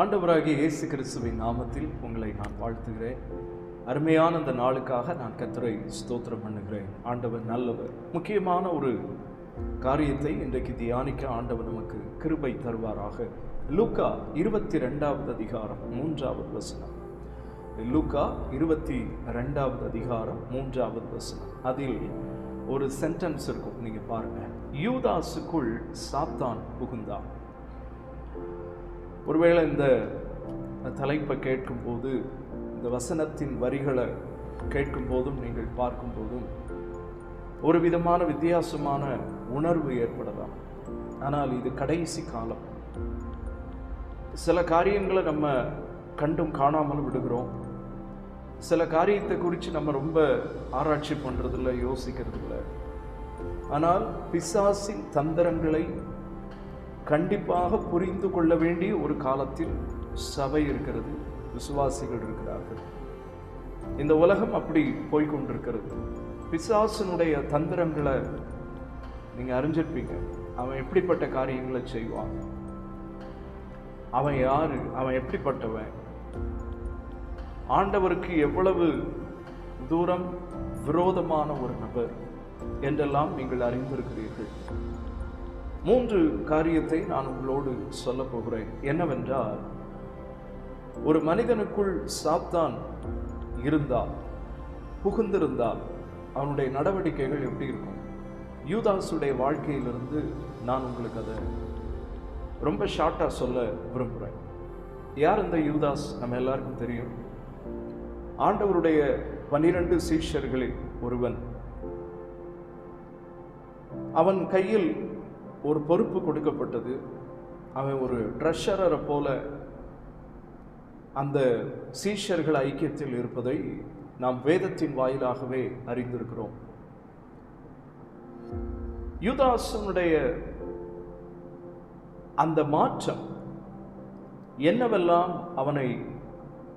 ஆண்டவராகிய இயேசு கிறிஸ்துவின் நாமத்தில் உங்களை நான் வாழ்த்துகிறேன். அருமையான அந்த நாளுக்காக நான் கத்தரை ஸ்தோத்திரம் பண்ணுகிறேன். ஆண்டவர் நல்லவர். முக்கியமான ஒரு காரியத்தை இன்றைக்கு தியானிக்க ஆண்டவர் நமக்கு கிருபை தருவாராக. லூக்கா இருபத்தி ரெண்டாவது அதிகாரம் மூன்றாவது வசனம். லூக்கா இருபத்தி ரெண்டாவது அதிகாரம் மூன்றாவது வசனம். அதில் ஒரு சென்டென்ஸ் இருக்கும். நீங்கள் பாருங்கள் யூதாஸுக்குள் சாத்தான் புகுந்தான். ஒருவேளை இந்த தலைப்பை கேட்கும்போது இந்த வசனத்தின் வரிகளை கேட்கும் போதும் நீங்கள் பார்க்கும்போதும் ஒரு விதமான வித்தியாசமான உணர்வு ஏற்படலாம். ஆனால் இது கடைசி காலம். சில காரியங்களை நம்ம கண்டும் காணாமல் விடுகிறோம். சில காரியத்தை குறித்து நம்ம ரொம்ப ஆராய்ச்சி பண்ணுறதில்ல யோசிக்கிறதில்ல. ஆனால் பிசாசின் தந்திரங்களை கண்டிப்பாக புரிந்து கொள்ள வேண்டிய ஒரு காலத்தில் சபை இருக்கிறது விசுவாசிகள் இருக்கிறார்கள். இந்த உலகம் அப்படி போய்கொண்டிருக்கிறது. பிசாசனுடைய தந்திரங்களை நீங்கள் அறிஞ்சிருப்பீங்க. அவன் எப்படிப்பட்ட காரியங்களை செய்வான்? அவன் யார்? அவன் எப்படிப்பட்டவன்? ஆண்டவருக்கு எவ்வளவு தூரம் விரோதமான ஒரு நபர் என்றெல்லாம் நீங்கள் அறிந்திருக்கிறீர்கள். மூன்று காரியத்தை நான் உங்களோடு சொல்ல போகிறேன். என்னவென்றால் ஒரு மனிதனுக்குள் சாத்தான் இருந்தால் புகுந்திருந்தால் அவனுடைய நடவடிக்கைகள் எப்படி இருக்கும்? யூதாஸுடைய வாழ்க்கையிலிருந்து நான் உங்களுக்கு அதை ரொம்ப ஷார்ட்டாக சொல்ல விரும்புகிறேன். யார் இந்த யூதாஸ்? நம்ம எல்லாருக்கும் தெரியும். ஆண்டவருடைய பனிரெண்டு சீஷர்களில் ஒருவன். அவன் கையில் ஒரு பொறுப்பு கொடுக்கப்பட்டது. அவன் ஒரு ட்ரெஷரரை போல அந்த சீஷர்கள் ஐக்கியத்தில் இருப்பதை நாம் வேதத்தின் வாயிலாகவே அறிந்திருக்கிறோம். யூதாசனுடைய அந்த மாற்றம் என்னவெல்லாம் அவனை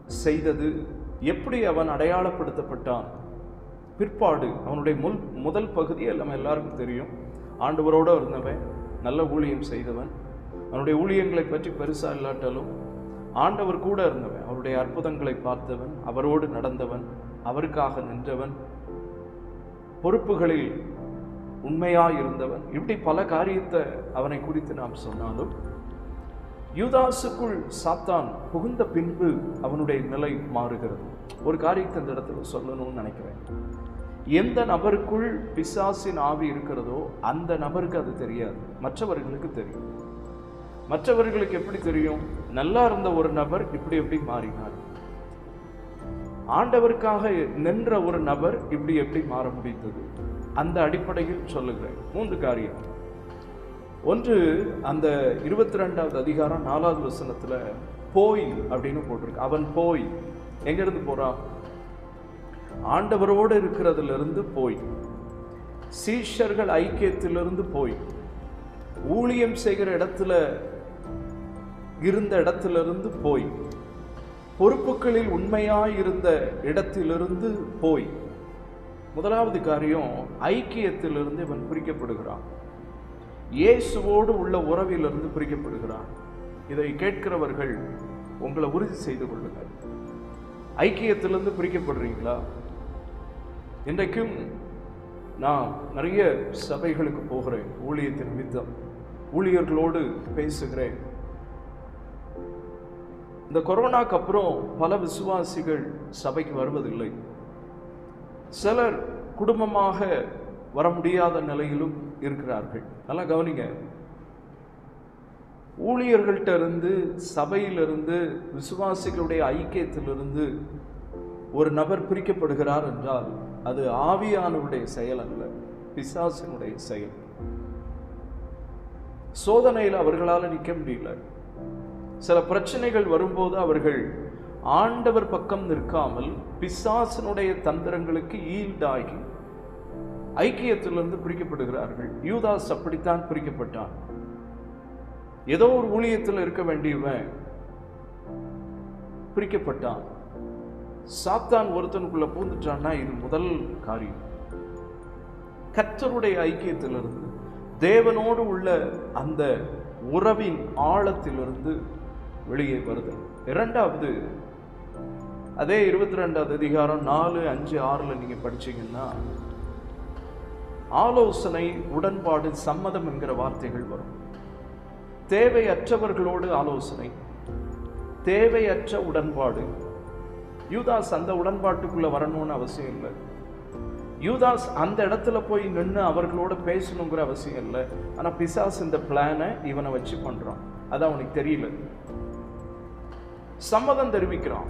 செய்தது எப்படி அவன் அடையாளப்படுத்தப்பட்டான் பிற்பாடு அவனுடைய முல் முதல் பகுதி எல்லாம் எல்லாருக்கும் தெரியும். ஆண்டவரோடு இருந்தவன் நல்ல ஊழியம் செய்தவன். அவனுடைய ஊழியங்களை பற்றி பெருசாக இல்லாட்டாலும் ஆண்டவர் கூட இருந்தவன் அவருடைய அற்புதங்களை பார்த்தவன் அவரோடு நடந்தவன் அவருக்காக நின்றவன் பொறுப்புகளில் உண்மையாக இருந்தவன். இப்படி பல காரியத்தை அவனை குறித்து நாம் சொன்னாலும் யூதாசுக்குள் சாத்தான் புகுந்த பின்பு அவனுடைய நிலை மாறுகிறது. ஒரு காரியத்தை இந்த இடத்துல சொல்லணும்னு நினைக்கிறேன். எந்த நபருக்குள் பிசாசின் ஆவி இருக்கிறதோ அந்த நபருக்கு அது தெரியாது. மற்றவர்களுக்கு தெரியும். மற்றவர்களுக்கு எப்படி தெரியும்? நல்லா இருந்த ஒரு நபர் இப்படி எப்படி மாறினார்? ஆண்டவருக்காக நின்ற ஒரு நபர் இப்படி எப்படி மாற முடிந்தது? அந்த அடிப்படையில் சொல்லுகிறேன். மூன்று காரியம். ஒன்று அந்த இருபத்தி ரெண்டாவது அதிகாரம் நாலாவது வசனத்தில் போய் அப்படின்னு போட்டிருக்கு. அவன் போய். எங்கேருந்து போகிறான் ஆண்டவரோடு இருக்கிறதிலிருந்து போய் சீஷர்கள் ஐக்கியத்திலிருந்து போய் ஊழியம் செய்கிற இடத்துல இருந்த இடத்திலிருந்து போய் பொறுப்புகளில் உண்மையாய் இருந்த இடத்திலிருந்து போய் முதலாவது காரியம் ஐக்கியத்திலிருந்து இவன் பிரிக்கப்படுகிறான். இயேசுவோடு உள்ள உறவிலிருந்து பிரிக்கப்படுகிறான். இதை கேட்கிறவர்கள் உங்களை உறுதி செய்து கொள்ளுங்கள். ஐக்கியத்திலிருந்து பிரிக்கப்படுறீங்களா? இன்றைக்கும் நான் நிறைய சபைகளுக்கு போகிறேன் ஊழியத்தின் மித்தம் ஊழியர்களோடு பேசுகிறேன். இந்த கொரோனாக்கு அப்புறம் பல விசுவாசிகள் சபைக்கு வருவதில்லை. சிலர் குடும்பமாக வர முடியாத நிலையிலும் இருக்கிறார்கள். நல்லா கவனிங்க. ஊழியர்கள்ட்ட இருந்து சபையிலிருந்து விசுவாசிகளுடைய ஐக்கியத்திலிருந்து ஒரு நபர் பிரிக்கப்படுகிறார் என்றால் அது ஆவியானவருடைய செயல் அல்ல பிசாசினுடைய செயல். சோதனையில் அவர்களால் நிற்க முடியல. சில பிரச்சனைகள் வரும்போது அவர்கள் ஆண்டவர் பக்கம் நிற்காமல் பிசாசனுடைய தந்திரங்களுக்கு ஈல்டாகி ஐக்கியத்திலிருந்து பிரிக்கப்படுகிறார்கள். யூதாஸ் அப்படித்தான் பிரிக்கப்பட்டான். ஏதோ ஒரு ஊழியத்தில் இருக்க வேண்டியவன் பிரிக்கப்பட்டான். சாத்தான் ஒருத்தனுக்குள்ள பூந்துட்டான்னா இது முதல் காரியம். கத்தருடைய ஐக்கியத்திலிருந்து தேவனோடு உள்ள அந்த உறவின் ஆழத்திலிருந்து வெளியே வருது இரண்டாவது அதே இருபத்தி ரெண்டாவது அதிகாரம் நாலு அஞ்சு ஆறுல நீங்க படிச்சீங்கன்னா ஆலோசனை உடன்பாடு சம்மதம் என்கிற வார்த்தைகள் வரும். தேவையற்றவர்களோடு ஆலோசனை தேவையற்ற உடன்பாடு யூதாஸ் அந்த உடன்பாட்டுக்குள்ள வரணும்னு அவசியம் இல்லை. யூதாஸ் அந்த இடத்துல போய் நின்று அவர்களோட பேசணுங்கிற அவசியம் இல்லை. ஆனா பிசாஸ் இந்த பிளானை இவனை வச்சு பண்றான். அது அவனுக்கு தெரியல. சம்மதம் தெரிவிக்கிறான்.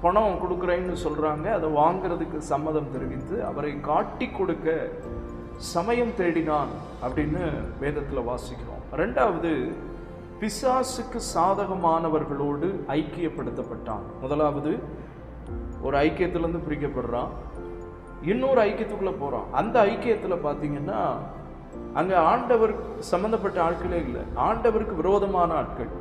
பணம் கொடுக்குறேன்னு சொல்றாங்க. அதை வாங்குறதுக்கு சம்மதம் தெரிவித்து அவரை காட்டி கொடுக்க சமயம் தேடினான் அப்படின்னு வேதத்தில் வாசிக்கிறோம். ரெண்டாவது பிசாசுக்கு சாதகமானவர்களோடு ஐக்கியப்படுத்தப்பட்டான். முதலாவது ஒரு ஐக்கியத்துலேருந்து பிரிக்கப்படுறான். இன்னொரு ஐக்கியத்துக்குள்ள போறான். அந்த ஐக்கியத்துல பாத்தீங்கன்னா அங்க ஆண்டவர் சம்பந்தப்பட்ட ஆட்களே இல்லை. ஆண்டவருக்கு விரோதமான ஆட்கள்.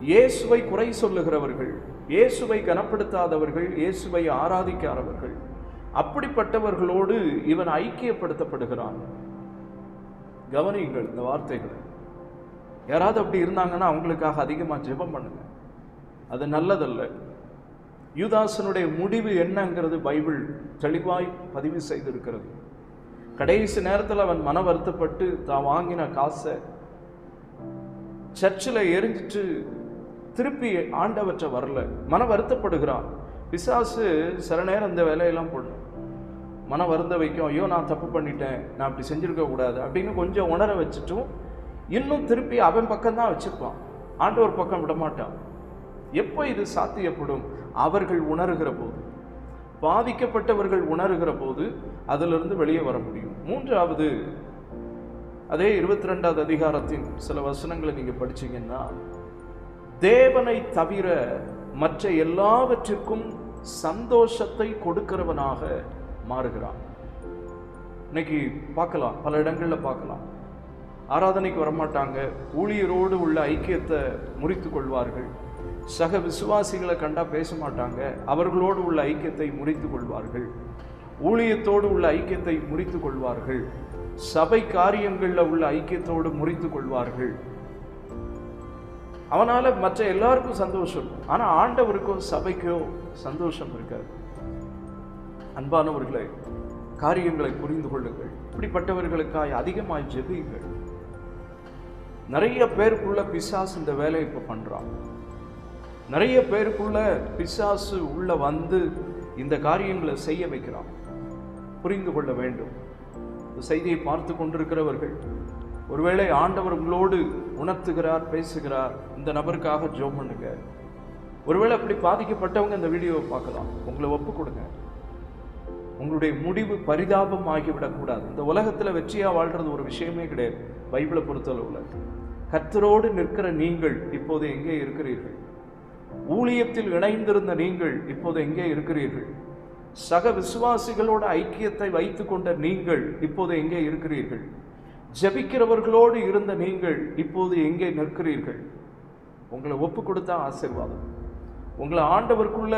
இயேசுவை குறை சொல்லுகிறவர்கள் இயேசுவை கனப்படுத்தாதவர்கள் இயேசுவை ஆராதிக்காதவர்கள் அப்படிப்பட்டவர்களோடு இவன் ஐக்கியப்படுத்தப்படுகிறான். கவனியுங்கள் இந்த வார்த்தைகளை. யாராவது அப்படி இருந்தாங்கன்னா அவங்களுக்காக அதிகமாக ஜெபம் பண்ணுங்க. அது நல்லதல்ல. யூதாசனுடைய முடிவு என்னங்கிறது பைபிள் தெளிவாய் பதிவு செய்திருக்கிறது. கடைசி நேரத்தில் அவன் மன வருத்தப்பட்டு தான் வாங்கின காசை சர்ச்சில் எரிஞ்சிட்டு திருப்பி ஆண்டவற்றை வரல. மன வருத்தப்படுகிறான். பிசாசு சில நேரம் இந்த வேலையெல்லாம் பண்ணும். மன வருந்த வைக்கும் ஐயோ நான் தப்பு பண்ணிட்டேன். நான் அப்படி செஞ்சுருக்க கூடாது. அப்படின்னு கொஞ்சம் உணர வச்சுட்டும் இன்னும் திருப்பி அவன் பக்கம்தான் வச்சுருப்பான் ஆண்டவர் பக்கம் விட மாட்டான் எப்போ இது சாத்தியப்படும்? அவர்கள் உணர்கிற போது. பாதிக்கப்பட்டவர்கள் உணர்கிற போது அதிலிருந்து வெளியே வர முடியும். மூன்றாவது அதே இருபத்தி ரெண்டாவது அதிகாரத்தின் சில வசனங்களை நீங்கள் படிச்சீங்கன்னா தேவனை தவிர மற்ற எல்லாவற்றிற்கும் சந்தோஷத்தை கொடுக்கிறவனாக மாறுகிறான். இன்னைக்கு பார்க்கலாம். பல இடங்களில் பார்க்கலாம். ஆராதனைக்கு வரமாட்டாங்க. ஊழியரோடு உள்ள ஐக்கியத்தை முறித்து கொள்வார்கள். சக விசுவாசிகளை கண்டா பேச மாட்டாங்க. அவர்களோடு உள்ள ஐக்கியத்தை முறித்து கொள்வார்கள். ஊழியத்தோடு உள்ள ஐக்கியத்தை முறித்து கொள்வார்கள். சபை காரியங்களில் உள்ள ஐக்கியத்தோடு முறித்து கொள்வார்கள். அவனால மற்ற எல்லாருக்கும் சந்தோஷம். ஆனால் ஆனா ஆண்டவருக்கோ சபைக்கோ சந்தோஷம் இருக்காது. அன்பானவர்களை காரியங்களை புரிந்து கொள்ளுங்கள். இப்படிப்பட்டவர்களுக்காய் அதிகமாய் ஜெபியுங்கள். நிறைய பேருக்குள்ள பிசாஸ் இந்த வேலையை இப்ப பண்றான். நிறைய பேருக்குள்ள பிசாசு உள்ள வந்து இந்த காரியங்களை செய்ய வைக்கிறான். புரிந்து கொள்ள வேண்டும். செய்தியை பார்த்து கொண்டிருக்கிறவர்கள் ஒருவேளை ஆண்டவர் உங்களோடு உணர்த்துகிறார் பேசுகிறார் இந்த நபருக்காக ஜோம் பண்ணுங்க. ஒருவேளை அப்படி பாதிக்கப்பட்டவங்க இந்த வீடியோவை பார்க்கலாம். உங்களை ஒப்பு கொடுங்க. உங்களுடைய முடிவு பரிதாபம் ஆகிவிடக்கூடாது இந்த உலகத்தில் வெற்றியாக வாழ்கிறது ஒரு விஷயமே கிடையாது. பைபிளை பொறுத்தளவில். கத்தரோடு நிற்கிற நீங்கள் இப்போது எங்கே இருக்கிறீர்கள்? ஊழியத்தில் இணைந்திருந்த நீங்கள் இப்போது எங்கே இருக்கிறீர்கள்? சக விசுவாசிகளோட ஐக்கியத்தை வைத்து கொண்ட நீங்கள் இப்போது எங்கே இருக்கிறீர்கள்? ஜபிக்கிறவர்களோடு இருந்த நீங்கள் இப்போது எங்கே நிற்கிறீர்கள்? உங்களை ஒப்பு கொடுத்தா ஆசிர்வாதம். உங்களை ஆண்டவருக்குள்ள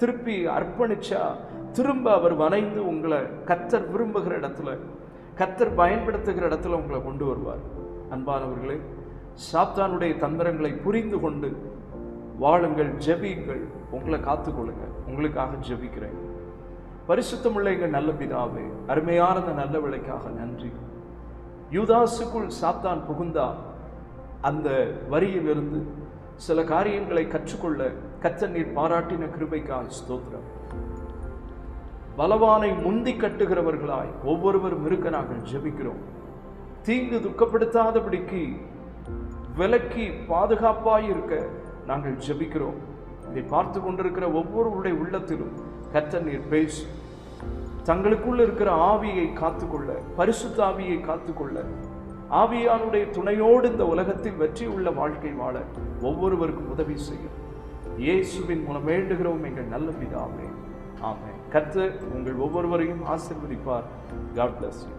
திருப்பி அர்ப்பணிச்சா திரும்ப அவர் வனைந்து உங்களை கத்தர் விரும்புகிற இடத்துல கத்தர் பயன்படுத்துகிற இடத்துல உங்களை கொண்டு வருவார். அன்பானவர்களே சாத்தானுடைய தந்திரங்களை புரிந்து கொண்டு வாழுங்கள் ஜெபியுங்கள். உங்களை காத்துக்கொள்ளுங்க. உங்களுக்காக ஜெபிக்கிறேன். பரிசுத்தமுள்ள எங்கள் நல்ல பிதாவே அருமையான அந்த நல்ல விலைக்காக நன்றி. யூதாசுக்குள் சாத்தான் புகுந்தா அந்த வரியிலிருந்து சில காரியங்களை கற்றுக்கொள்ள கத்த நீர் பாராட்டின கிருபைக்காக ஸ்தோத்திரம். பலவானை முந்தி கட்டுகிறவர்களாய் ஒவ்வொருவரும் இருக்க நாங்கள் ஜெபிக்கிறோம். தீங்கு துக்கப்படுத்தாதபடிக்கு விலக்கி பாதுகாப்பாய் இருக்க நாங்கள் ஜெபிக்கிறோம். இதை பார்த்து கொண்டிருக்கிற ஒவ்வொருவருடைய உள்ளத்திலும் கத்த நீர் பேசி தங்களுக்குள்ள இருக்கிற ஆவியை காத்துக்கொள்ள பரிசுத்த ஆவியை காத்துக்கொள்ள ஆவியானுடைய துணையோடு இந்த உலகத்தில் வெற்றி உள்ள வாழ்க்கை வாழ ஒவ்வொருவருக்கும் உதவி செய்யும். இயேசுவின் மூலம் வேண்டுகிறோம் எங்கள் நல்ல பிதாவே. ஆமே கர்த்தர் உங்கள் ஒவ்வொருவரையும் ஆசிர்வதிப்பார். God bless you